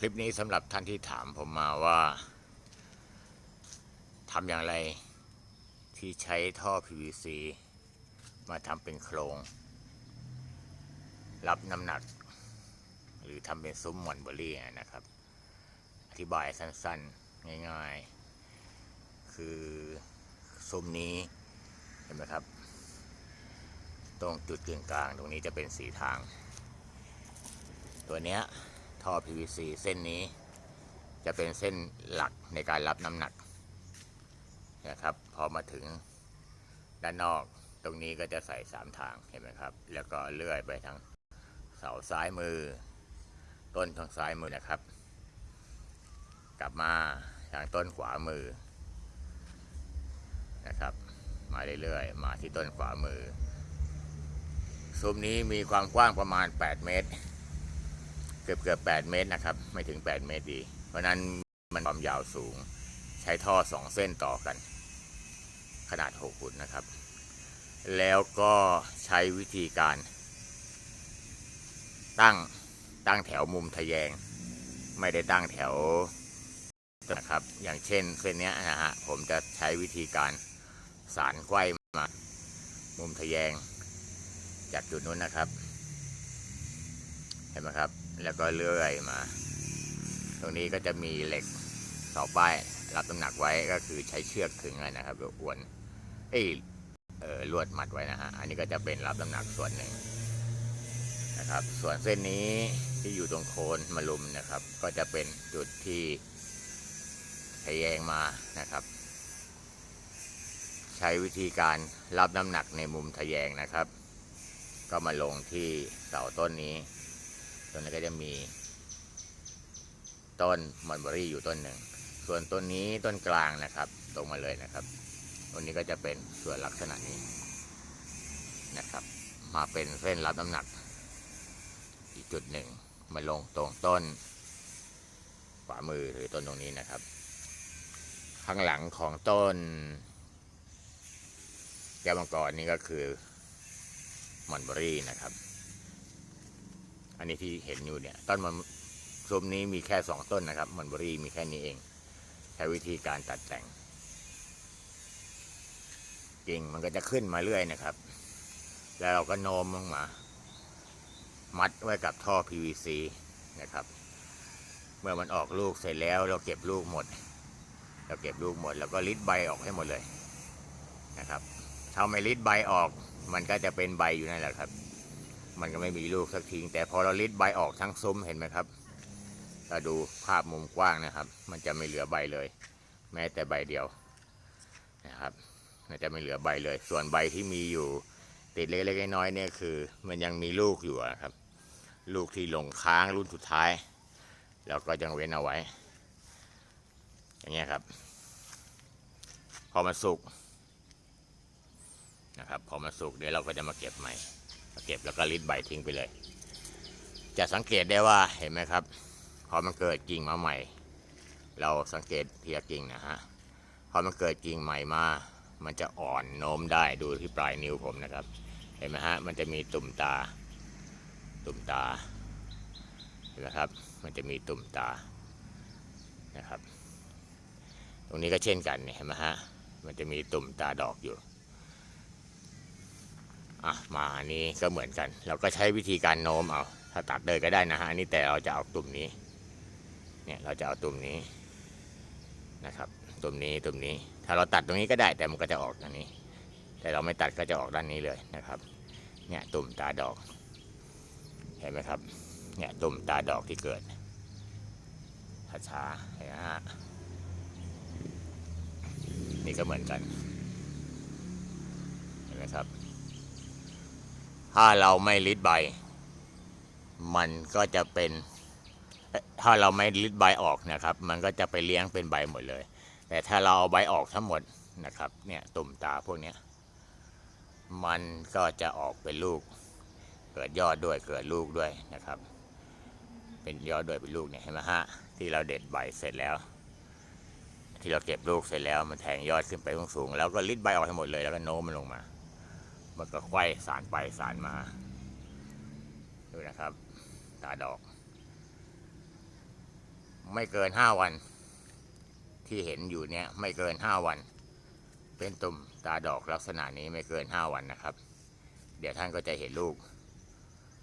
คลิปนี้สำหรับท่านที่ถามผมมาว่าทำอย่างไรที่ใช้ท่อ PVC มาทำเป็นโครง รับน้ำหนัก หรือทำเป็นซุ้มมอนเบอรี่นะครับ อธิบายสั้นๆ ง่ายๆ คือซุ้มนี้ เห็นไหมครับ ตรงจุดกึ่งกลางตรงนี้จะเป็นสีทาง ตัวเนี้ย ท่อ PVC เส้นนี้ จะเป็นเส้นหลักในการรับน้ำหนักนะครับ พอมาถึงด้านนอกตรงนี้ก็จะใส่สามทางเห็นไหมครับ แล้วก็เลื่อยไปทางเสาซ้ายมือ ต้นทางซ้ายมือนะครับ กลับมาทางต้นขวามือนะครับ มาเรื่อยๆมาที่ต้นขวามือซุ้มนี้มีความกว้างประมาณ 8 เมตร เกือบเกือบ8เมตรนะครับ ไม่ถึง 8 เมตรดี เพราะนั้นมันความยาวสูง ใช้ท่อ 2 เส้นต่อกัน ขนาด 6 ฟุตนะครับ แล้วก็ใช้วิธีการ ตั้งตั้งแถวมุมทะแยง ไม่ได้ตั้งแถวนะครับ อย่างเช่นเส้นนี้นะฮะผมจะใช้วิธีการสารไขว้มา มุมทะแยง จากจุดนู้นนะครับ เห็นไหมครับ แล้วก็เลื่อยมา ตรงนี้ก็จะมีเหล็กเสาป้ายรับน้ำหนักไว้ก็คือใช้เชือกขึงอะนะครับอวนเอ้ยเออลวดมัดไว้นะฮะอันนี้ก็จะเป็นรับน้ำหนักส่วนหนึ่งนะครับ ส่วนเส้นนี้ที่อยู่ตรงโคนมาลุมนะครับ ก็จะเป็นจุดที่ทะแยงมานะครับ ใช้วิธีการรับน้ำหนักในมุมทะแยงนะครับ ก็มาลงที่เสาต้นนี้ ต้นนี้ก็จะมีต้นมอนเบอรี่อยู่ต้นหนึ่ง ส่วนต้นนี้ต้นกลางนะครับ ตรงมาเลยนะครับต้นนี้ก็จะเป็นส่วนลักษณะนี้นะครับ มาเป็นเส้นรับน้ำหนัก อีกจุดหนึ่งมาลงตรงต้นขวามือหรือต้นตรงนี้นะครับ ข้างหลังของต้นแก้วมังกรนี่ก็คือมอนเบอรี่นะครับ อันนี้ที่เห็นอยู่เนี่ย ต้นมันซุ้มนี้มีแค่สองต้นนะครับมอนบรีมีแค่นี้เอง ใช้วิธีการตัดแต่งกิ่งมันก็จะขึ้นมาเรื่อยนะครับ แล้วเราก็โน้มลงมา มัดไว้กับท่อ PVC นะครับ เมื่อมันออกลูกเสร็จแล้วเราเก็บลูกหมด เราเก็บลูกหมดแล้วก็ลิดใบออกให้หมดเลยนะครับถ้าไม่ลิดใบออก มันก็จะเป็นใบอยู่นั่นแหละครับ มันก็ไม่มีลูกสักทีแต่พอเราลิดใบออกทั้งซุ้มเห็นไหมครับถ้าดูภาพมุมกว้างนะครับ มันจะไม่เหลือใบเลย แม้แต่ใบเดียวนะครับ มันจะไม่เหลือใบเลย ส่วนใบที่มีอยู่ติดเล็กๆน้อยๆเนี่ยคือ มันยังมีลูกอยู่นะครับ ลูกที่ลงค้างรุ่นสุดท้ายแล้วก็ยังเว้นเอาไว้ อย่างเงี้ยครับ พอมันสุกนะครับ พอมันสุกเดี๋ยวเราก็จะมาเก็บใหม่ เก็บแล้วก็ริดใบทิ้งไปเลย จะสังเกตได้ว่าเห็นไหมครับ พอมันเกิดกิ่งมาใหม่ เราสังเกตทีละกิ่งนะฮะ พอมันเกิดกิ่งใหม่มา มันจะอ่อนโน้มได้ดูที่ปลายนิ้วผมนะครับ เห็นไหมฮะ มันจะมีตุ่มตา ตุ่มตา เห็นไหมครับ มันจะมีตุ่มตา นะครับ ตรงนี้ก็เช่นกันเนี่ยเห็นไหมฮะ มันจะมีตุ่มตาดอกอยู่ อะมาอันนี้ก็เหมือนกัน เราก็ใช้วิธีการโน้มเอา ถ้าตัดเลยก็ได้นะฮะอันนี้แต่เราจะเอาตุ่มนี้ เนี่ยเราจะเอาตุ่มนี้นะครับตุ่มนี้ตุ่มนี้ ถ้าเราตัดตรงนี้ก็ได้แต่มันก็จะออกอย่างนี้ แต่เราไม่ตัดก็จะออกด้านนี้เลยนะครับ เนี่ยตุ่มตาดอก เห็นไหมครับ เนี่ยตุ่มตาดอกที่เกิดช้าเห็นไหมฮะนี่ก็เหมือนกัน เห็นไหมครับ ถ้าเราไม่ลิดใบ มันก็จะเป็น ถ้าเราไม่ลิดใบออกนะครับ มันก็จะไปเลี้ยงเป็นใบหมดเลย แต่ถ้าเราเอาใบออกทั้งหมดนะครับ เนี่ยตุ่มตาพวกเนี้ยมันก็จะออกเป็นลูก เกิดยอดด้วยเกิดลูกด้วยนะครับ เป็นยอดด้วยเป็นลูกเนี่ยเห็นไหมฮะที่เราเด็ดใบเสร็จแล้ว ที่เราเก็บลูกเสร็จแล้วมันแทงยอดขึ้นไปสูงๆแล้วก็ลิดใบออกให้งหมดเลยแล้วก็โน้มมันลงมา มันก็ไขว้สารไปสารมาดูนะครับ ตาดอก ไม่เกินห้าวัน ที่เห็นอยู่เนี่ยไม่เกินห้าวัน เป็นตุ่มตาดอกลักษณะนี้ไม่เกินห้าวันนะครับ เดี๋ยวท่านก็จะเห็นลูก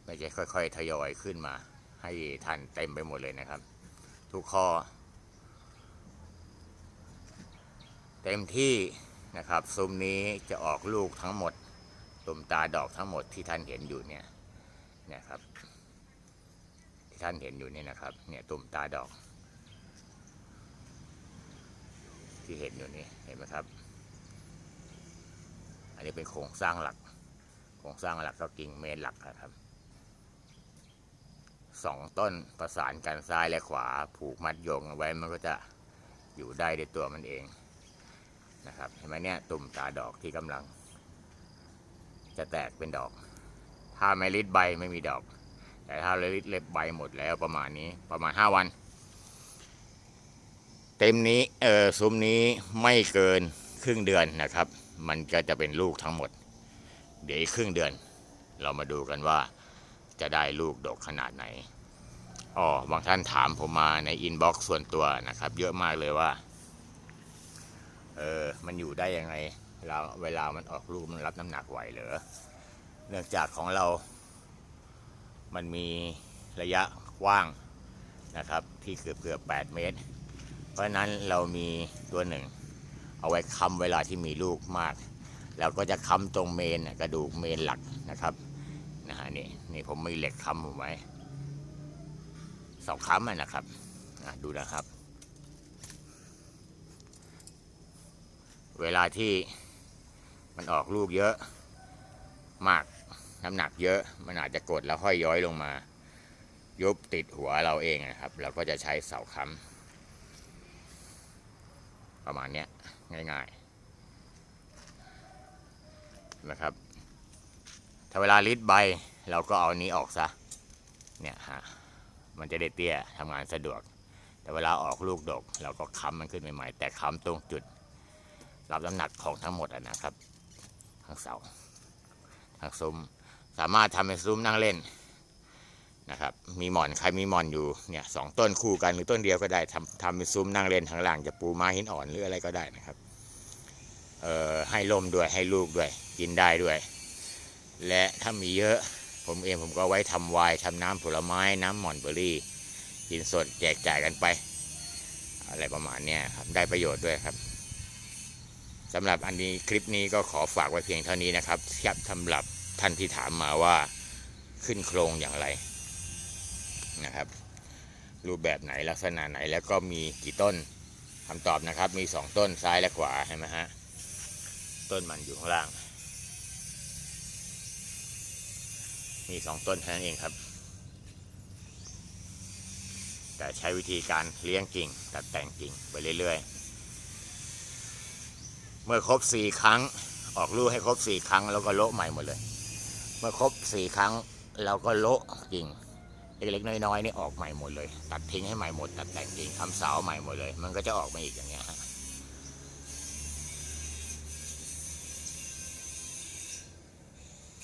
ไม่ใช่ค่อย ๆ ทยอยขึ้นมา ให้ท่านเต็มไปหมดเลยนะครับ ทุกข้อ เต็มที่นะครับซุ้มนี้จะออกลูกทั้งหมด ตุ่มตาดอกทั้งหมดที่ท่านเห็นอยู่เนี่ยเนี่ยครับ ที่ท่านเห็นอยู่เนี่ยนะครับ เนี่ยตุ่มตาดอก ที่เห็นอยู่นี่เห็นไหมครับ อันนี้เป็นโครงสร้างหลัก โครงสร้างหลักก็กิ่งเมนหลักนะครับสองต้นประสานกันซ้ายและขวาผูกมัดโยงเอาไว้มันก็จะอยู่ได้ด้วยตัวมันเองนะครับเห็นไหมเนี่ยตุ่มตาดอกที่กำลัง จะแตกเป็นดอก ถ้าไม่ริดใบไม่มีดอก แต่ถ้าริดเล็บใบหมดแล้วประมาณนี้ประมาณห้าวัน เต็มนี้เออซุ้มนี้ไม่เกินครึ่งเดือนนะครับ มันก็จะเป็นลูกทั้งหมด เดี๋ยวอีกครึ่งเดือน เรามาดูกันว่าจะได้ลูกดกขนาดไหนอ๋อบางท่านถามผมมาในอินบ็อกซ์ส่วนตัวนะครับ เยอะมากเลยว่า เออ มันอยู่ได้ยังไง เราเวลามันออกลูกมันรับน้ำหนักไหวเหรอเนื่องจากของเรา มันมีระยะกว้างนะครับ ที่เกือบเกือบ8เมตร เพราะฉะนั้นเรามีตัวหนึ่ง เอาไว้ค้ำเวลาที่มีลูกมากแล้วก็จะค้ำตรงเมนกระดูกเมนหลักนะครับนะฮะนี่นี่ผมมีเหล็กค้ำผมไว้เสาค้ำนะครับดูนะครับ เวลาที่ มันออกลูกเยอะมากน้ำหนักเยอะมันอาจจะกดแล้วห้อยย้อยลงมา ยุบติดหัวเราเองนะครับ เราก็จะใช้เสาค้ำประมาณนี้ยง่ายๆนะครับ ถ้าเวลาลิดใบเราก็เอานี้ออกซะเนี่ยฮะมันจะได้เตี้ยทำงานสะดวก แต่เวลาออกลูกดก เราก็ค้ำมันขึ้นใหม่ๆแต่ค้ำตรงจุด รับน้ำหนักของทั้งหมดนะครับ ทั้งเสาทั้งซุ้มสามารถทำเป็นซุ้มนั่งเล่นนะครับ มีหมอนใครมีหมอนอยู่เนี่ยสองต้นคู่กันหรือต้นเดียวก็ได้ทำทำเป็นซุ้มนั่งเล่นทางล่างจะปูไม้หินอ่อนหรืออะไรก็ได้นะครับเอ่อให้ลมด้วยให้ลูกด้วย กินได้ด้วย และถ้ามีเยอะผมเองผมก็ไว้ทำไวน์ทำน้ำผลไม้น้ำหมอนเบอร์รี่ กินสดแจกจ่ายกันไป อะไรประมาณนี้ครับ ได้ประโยชน์ด้วยครับ สำหรับอันนี้คลิปนี้ก็ขอฝากไว้เพียงเท่านี้นะครับครับสำหรับท่านที่ถามมาว่าขึ้นโครงอย่างไรนะครับ รูปแบบไหนลักษณะไหนแล้วก็มีกี่ต้นคำตอบนะครับ มีสองต้นซ้ายและขวาเห็นไหมฮะต้นมันอยู่ข้างล่าง มีสองต้นเท่านั้นเองครับ แต่ใช้วิธีการเลี้ยงกิ่งตัดแต่งกิ่งไปเรื่อยๆ เมื่อครบสี่ครั้งออกลูกให้ครบสี่ครั้ง แล้วก็โละใหม่หมดเลย เมื่อครบสี่ครั้งเราก็โละกิ่งเล็กๆน้อยๆนี่ออกใหม่หมดเลย ตัดทิ้งให้ใหม่หมด ตัดแต่งกิ่งทำเสาใหม่หมดเลย มันก็จะออกมาอีกอย่างเงี้ยฮะ